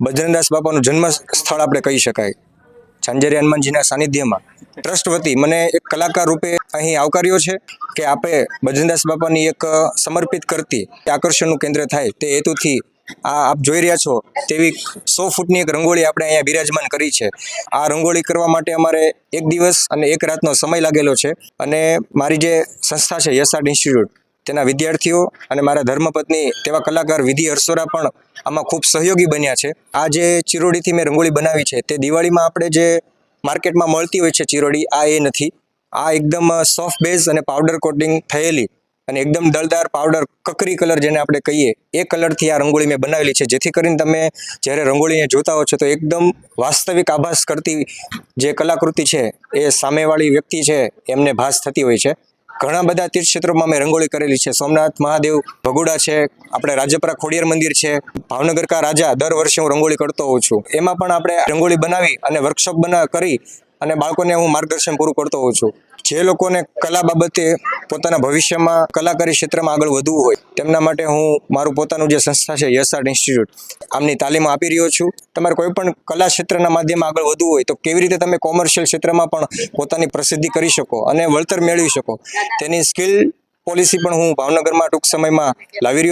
બજરંગદાસ બાપાનું જન્મ સ્થળ આપણે કહી શકાય. ઝાંઝરી હનુમાનજીના સાનિધ્યમાં. ટ્રસ્ટ વતી મને એક કલાકાર રૂપે અહીં આવકાર્યો છે કે આપે બજરંગદાસ બાપાની એક સમર્પિત કરતી આકર્ષણનું કેન્દ્ર થાય તે હેતુથી આ આપ જોઈ રહ્યા છો તેવી સો ફૂટની એક રંગોળી આપણે અહીંયા બિરાજમાન કરી છે. આ રંગોળી કરવા માટે અમારે એક દિવસ અને એક રાતનો સમય લાગેલો છે અને મારી જે સંસ્થા છે યસાર્ટ ઇન્સ્ટિટ્યૂટ તેના વિદ્યાર્થીઓ અને મારા ધર્મપત્ની તેવા કલાકાર, વિધિ હરસોરા પણ આમાં ખૂબ સહયોગી બન્યા છે. આ જે ચિરોડીથી મેં રંગોળી બનાવી છે, તે દિવાળીમાં આપણે જે માર્કેટમાં મળતી હોય છે ચિરોડી, આ એ નથી. આ એકદમ સોફ્ટ બેઝ અને પાવડર કોટિંગ થયેલી અને એકદમ દળદાર પાવડર કકરી કલર જેને આપણે કહીએ, એ કલરથી આ રંગોળી મેં બનાવેલી છે. જેથી કરીને તમે જ્યારે રંગોળીને જોતા હો છો, તો એકદમ વાસ્તવિક આભાસ કરતી જે કલાકૃતિ છે, એ સામેવાળી વ્યક્તિ છે, એમને ભાસ થતી હોય છે. ઘણા બધા તીર્થક્ષેત્રોમાં મેં રંગોળી કરેલી છે. સોમનાથ મહાદેવ ભગોડા છે, આપણે રાજપરા ખોડિયાર મંદિર છે, ભાવનગર કા રાજા દર વર્ષે હું રંગોળી કરતો હોઉં છું. એમાં પણ આપણે રંગોળી બનાવી અને વર્કશોપ બના કરી અને બાળકોને હું માર્ગદર્શન પૂરું કરતો હોઉં છું. જે લોકોને કલા બાબતે પોતાના ભવિષ્યમાં કલાકારી ક્ષેત્રમાં આગળ વધવું હોય, તેમના માટે હું મારું પોતાનું જે સંસ્થા છે યસાર્ટ ઇન્સ્ટિટ્યૂટ આમની તાલીમ આપી રહ્યો છું. તમારે કોઈ પણ કલા ક્ષેત્રના માધ્યમમાં આગળ વધવું હોય તો કેવી રીતે તમે કોમર્શિયલ ક્ષેત્રમાં પણ પોતાની પ્રસિદ્ધિ કરી શકો અને વળતર મેળવી શકો? તેની સ્કિલ પોલિસી પણ હું ભાવનગરમાં ટૂંક સમયમાં લાવી રહ્યો